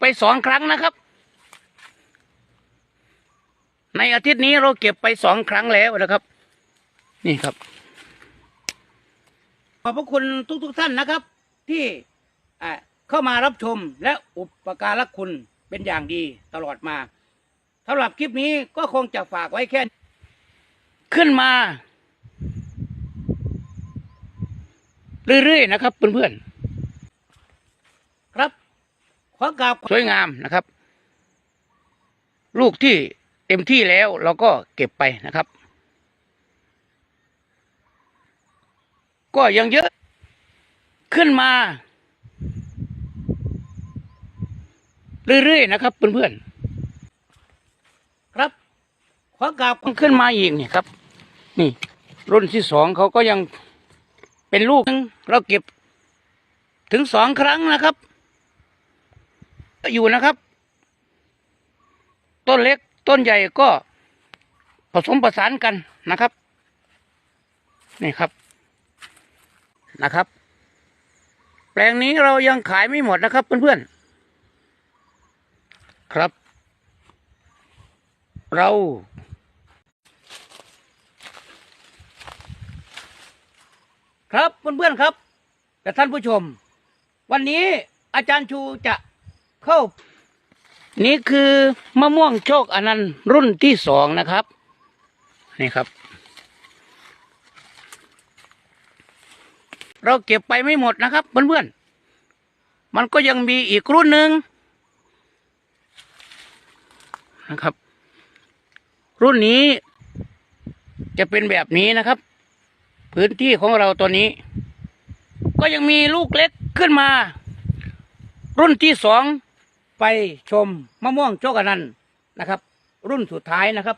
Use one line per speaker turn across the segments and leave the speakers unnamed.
ไปสองครั้งนะครับ ในอาทิตย์นี้เราเก็บไปสองครั้งแล้วนะครับ นี่ครับ ขอบพระคุณทุกๆทท่านนะครับ ที่อ่าเข้ามารับชมและอุปการะคุณเป็นอย่างดีตลอดมาสำหรับคลิปนี้ก็คงจะฝากไว้แค่ ขึ้นมา เรื่อยๆนะครับเพื่อนๆครับ ขอกราบสวยงามนะครับ ลูกที่เต็มที่แล้วเราก็เก็บไปนะครับ ก็ยังเยอะขึ้นมา เรื่อยๆนะครับเพื่อนๆครับขอกราบขึ้นมาอีกเนี่ยครับ นี่ รุ่นที่สองเขาก็ยังเป็นลูกหนึ่งเราเก็บถึงสองครั้งนะครับ อยู่นะครับ ต้นเล็กต้นใหญ่ก็ผสมประสานกันนะครับ นี่ครับนะครับ แปลงนี้เรายังขายไม่หมดนะครับเพื่อนๆครับ เราครับเพื่อนๆครับ แต่ท่านผู้ชม วันนี้อาจารย์ชูจะ เข้า นี่คือมะม่วงโชคอนันต์รุ่นที่สองนะครับ นี่ครับ เราเก็บไปไม่หมดนะครับเพื่อนๆ มันก็ยังมีอีกรุ่นหนึ่งนะครับ รุ่นนี้จะเป็นแบบนี้นะครับ พื้นที่ของเราตัวนี้ ก็ยังมีลูกเล็กขึ้นมา รุ่นที่สอง ไปชมมะม่วงโชกอนันต์นะครับ รุ่นสุดท้ายนะครับ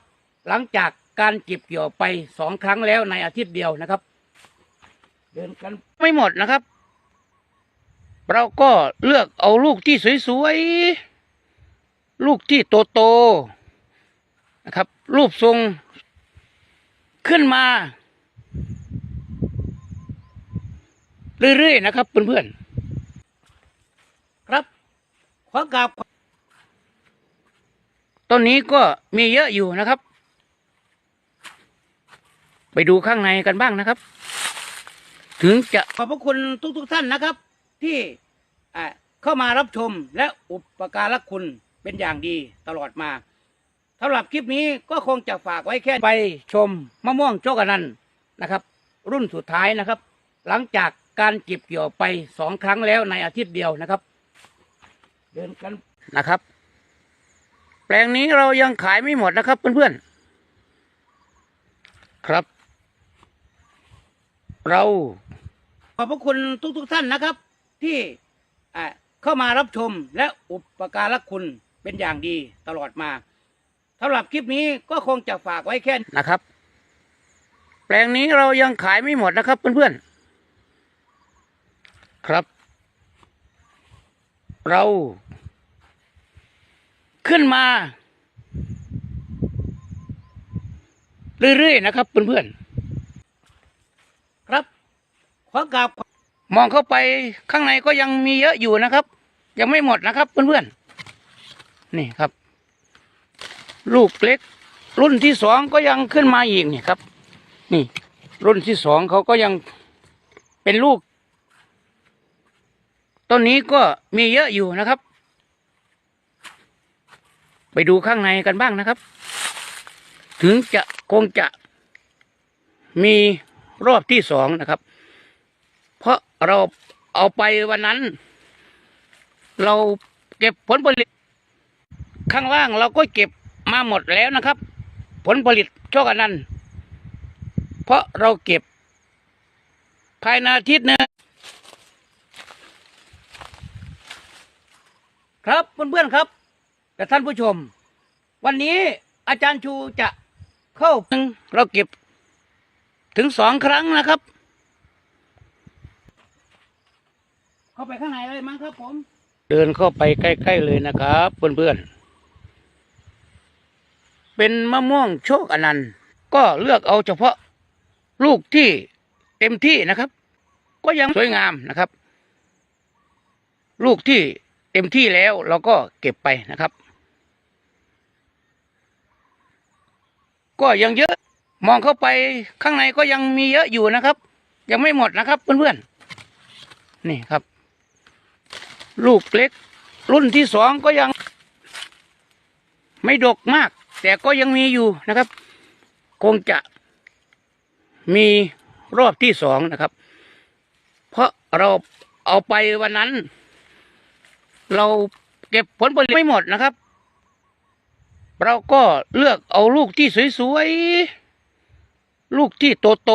หลังจากการเก็บเกี่ยวไปสองครั้งแล้วในอาทิตย์เดียวนะครับ เดินกันไม่หมดนะครับ เราก็เลือกเอาลูกที่สวยๆลูกที่โตๆนะครับ รูปทรงขึ้นมาเรื่อยๆนะครับเพื่อนๆ ขอกราบต้นนี้ก็มีเยอะอยู่นะครับ ไปดูข้างในกันบ้างนะครับ ถึงจะขอบพระคุณทุกๆทท่านนะครับ ที่เข้ามารับชมและอุปการะคุณเป็นอย่างดีตลอดมาสำหรับคลิปนี้ก็คงจะฝากไว้แค่ไปชมมะม่วงโชกนันนะครับ รุ่นสุดท้ายนะครับ หลังจากการเก็บเกี่ยวไปสองครั้งแล้วในอาทิตย์เดียวนะครับ เดินกันนะครับ แปลงนี้เรายังขายไม่หมดนะครับเพื่อนๆครับ เรา ขอบพระคุณทุก ๆทท่านนะครับ ที่อ่าเข้ามารับชมและอุปการะคุณเป็นอย่างดีตลอดมาสำหรับคลิปนี้ก็คงจะฝากไว้แค่นะครับ แปลงนี้เรายังขายไม่หมดนะครับเพื่อนๆครับ เรา ขึ้นมา เรื่อยๆนะครับเพื่อนๆครับขอกราบมองเข้าไปข้างในก็ยังมีเยอะอยู่นะครับ ยังไม่หมดนะครับเพื่อนๆนี่ครับ ลูกเล็ก รุ่นที่สองก็ยังขึ้นมาอีกเนี่ยครับ นี่ รุ่นที่สองเขาก็ยังเป็นลูก ต้นนี้ก็มีเยอะอยู่นะครับ ไปดูข้างในกันบ้างนะครับ ถึงจะคงจะมีรอบที่สองนะครับ เพราะเราเอาไปวันนั้น เราเก็บผลผลิต ข้างล่างเราก็เก็บมาหมดแล้วนะครับ ผลผลิตโชคอนันต์เพราะเราเก็บภายในอาทิตย์หนึง ครับเพื่อนๆครับแต่ท่านผู้ชม วันนี้อาจารย์ชูจะเข้าเราเก็บถึงสองครั้งนะครับ เข้าไปข้างในเลยมั้งครับผม เดินเข้าไปใกล้ ๆเลยนะครับ เพื่อนๆเป็นมะม่วงโชคอนันต์ ก็เลือกเอาเฉพาะลูกที่เต็มที่นะครับ ก็ยังสวยงามนะครับ ลูกที่ เต็มที่แล้วเราก็เก็บไปนะครับ ก็ยังเยอะมองเข้าไปข้างในก็ยังมีเยอะอยู่นะครับ ยังไม่หมดนะครับ เพื่อนๆนี่ครับ ลูกเล็ก รุ่นที่สองก็ยัง ไม่ดกมาก แต่ก็ยังมีอยู่นะครับ คงจะมีรอบที่สองนะครับ เพราะเราเอาไปวันนั้น เราเก็บผลผลิตไม่หมดนะครับ เราก็เลือกเอาลูกที่สวยๆ ลูกที่โต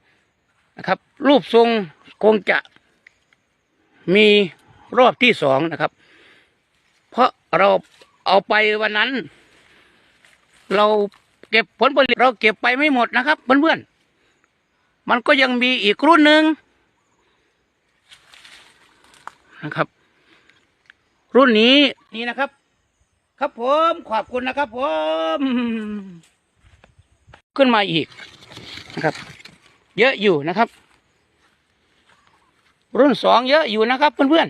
ๆนะครับ รูปทรงคงจะมีรอบที่สองนะครับ เพราะเราเอาไปวันนั้น เราเก็บผลผลิตเราเก็บไปไม่หมดนะครับเพื่อนๆมันก็ยังมีอีกรุ่นหนึ่งนะครับ รุ่นนี้นี่นะครับ ครับผมขอบคุณนะครับผมขึ้นมาอีกนะครับ เยอะอยู่นะครับ รุ่นสองเยอะอยู่นะครับ เพื่อน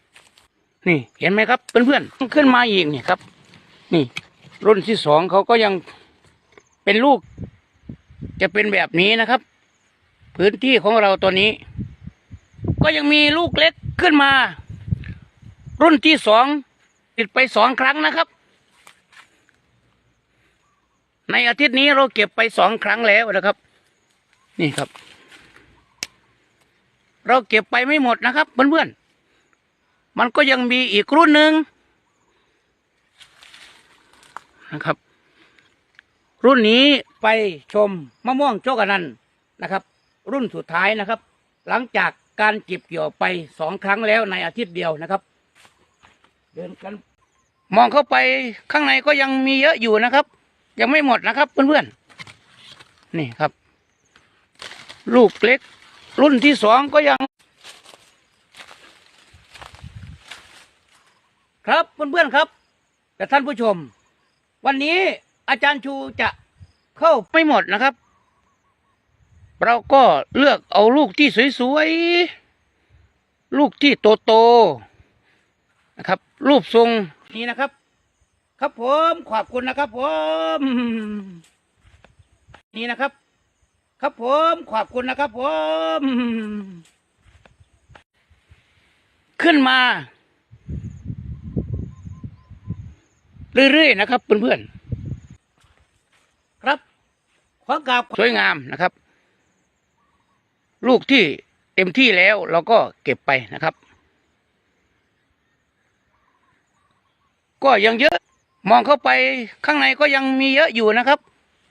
ๆนี่เห็นไหมครับเพื่อนๆขึ้นมาอีกนี่ครับ นี่ รุ่นที่สองเขาก็ยังเป็นลูก จะเป็นแบบนี้นะครับ พื้นที่ของเราตัวนี้ ก็ยังมีลูกเล็กขึ้นมา รุ่นที่สองติดไปสองครั้งนะครับ ในอาทิตย์นี้เราเก็บไปสองครั้งแล้วนะครับ นี่ครับ เราเก็บไปไม่หมดนะครับเพื่อนๆมันก็ยังมีอีกรุ่นหนึ่งนะครับ รุ่นนี้ไปชมมะม่วงโจกอนันต์นะครับ รุ่นสุดท้ายนะครับ หลังจากการเก็บเกี่ยวไปสองครั้งแล้วในอาทิตย์เดียวนะครับ เดินกัน มองเข้าไปข้างในก็ยังมีเยอะอยู่นะครับ ยังไม่หมดนะครับเพื่อนๆนี่ครับ ลูกเล็ก รุ่นที่สองก็ยัง ครับเพื่อนๆครับแต่ท่านผู้ชม วันนี้อาจารย์ชูจะเข้าไม่หมดนะครับ เราก็เลือกเอาลูกที่สวยๆ ลูกที่โตๆ นะครับ รูปทรงนี้นะครับ ครับผมขอบคุณนะครับผมนี่นะครับ ครับผมขอบคุณนะครับผม ขึ้นมา เรื่อยๆนะครับเพื่อนๆครับขอกราบสวยงามนะครับ ลูกที่เต็มที่แล้วเราก็เก็บไปนะครับ ก็ยังเยอะมองเข้าไปข้างในก็ยังมีเยอะอยู่นะครับ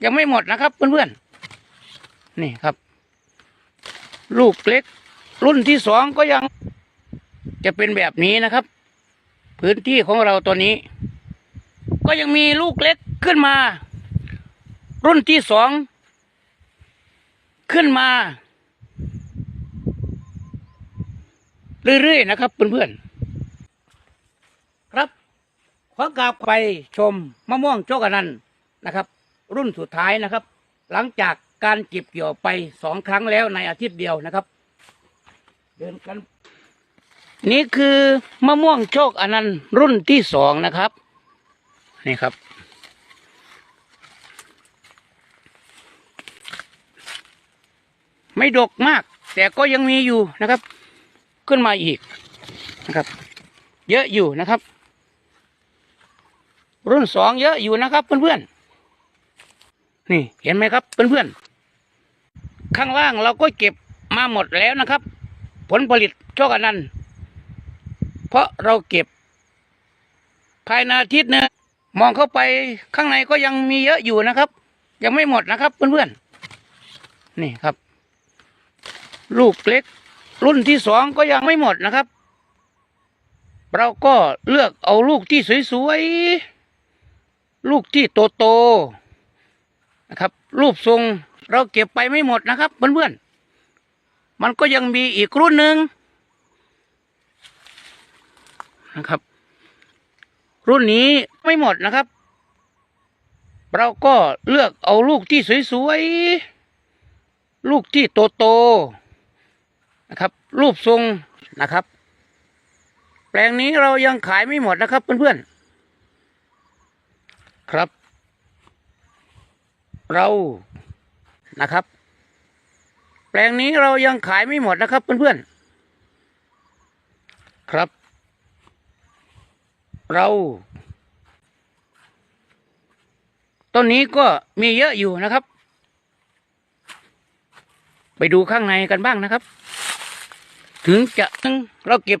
ยังไม่หมดนะครับเพื่อนๆนี่ครับ ลูกเล็ก รุ่นที่สองก็ยังจะเป็นแบบนี้นะครับ พื้นที่ของเราตัวนี้ ก็ยังมีลูกเล็กขึ้นมา รุ่นที่สองขึ้นมา เรื่อยๆนะครับเพื่อนๆ ขอกราบไปชมมะม่วงโจกอนันต์นะครับ รุ่นสุดท้ายนะครับ หลังจากการเก็บเกี่ยวไปสองครั้งแล้วในอาทิตย์เดียวนะครับ เดินกัน นี่คือมะม่วงโชคอนันต์รุ่นที่สองนะครับ นี่ครับไม่ดกมาก แต่ก็ยังมีอยู่นะครับ ขึ้นมาอีกนะครับ เยอะอยู่นะครับ รุ่นสองเยอะอยู่นะครับเพื่อนๆนี่เห็นไหมครับเพื่อนๆข้างล่างเราก็เก็บมาหมดแล้วนะครับ ผลผลิตโชคอนันต์เพราะเราเก็บ ภายในอาทิตย์หนึงมองเข้าไปข้างในก็ยังมีเยอะอยู่นะครับ ยังไม่หมดนะครับเพื่อนๆนี่ครับ ลูกเล็ก รุ่นที่สองก็ยังไม่หมดนะครับ เราก็เลือกเอาลูกที่สวยๆ ลูกที่โตๆนะครับ รูปทรงเราเก็บไปไม่หมดนะครับเพื่อนๆมันก็ยังมีอีกรุ่นหนึ่งนะครับ รุ่นนี้ไม่หมดนะครับ เราก็เลือกเอาลูกที่สวยๆลูกที่โตๆนะครับ รูปทรงนะครับ แปลงนี้เรายังขายไม่หมดนะครับเพื่อนๆ ครับ เรานะครับ แปลงนี้เรายังขายไม่หมดนะครับเพื่อนๆครับ เรา ต้นนี้ก็มีเยอะอยู่นะครับ ไปดูข้างในกันบ้างนะครับ ถึงจะเราเก็บ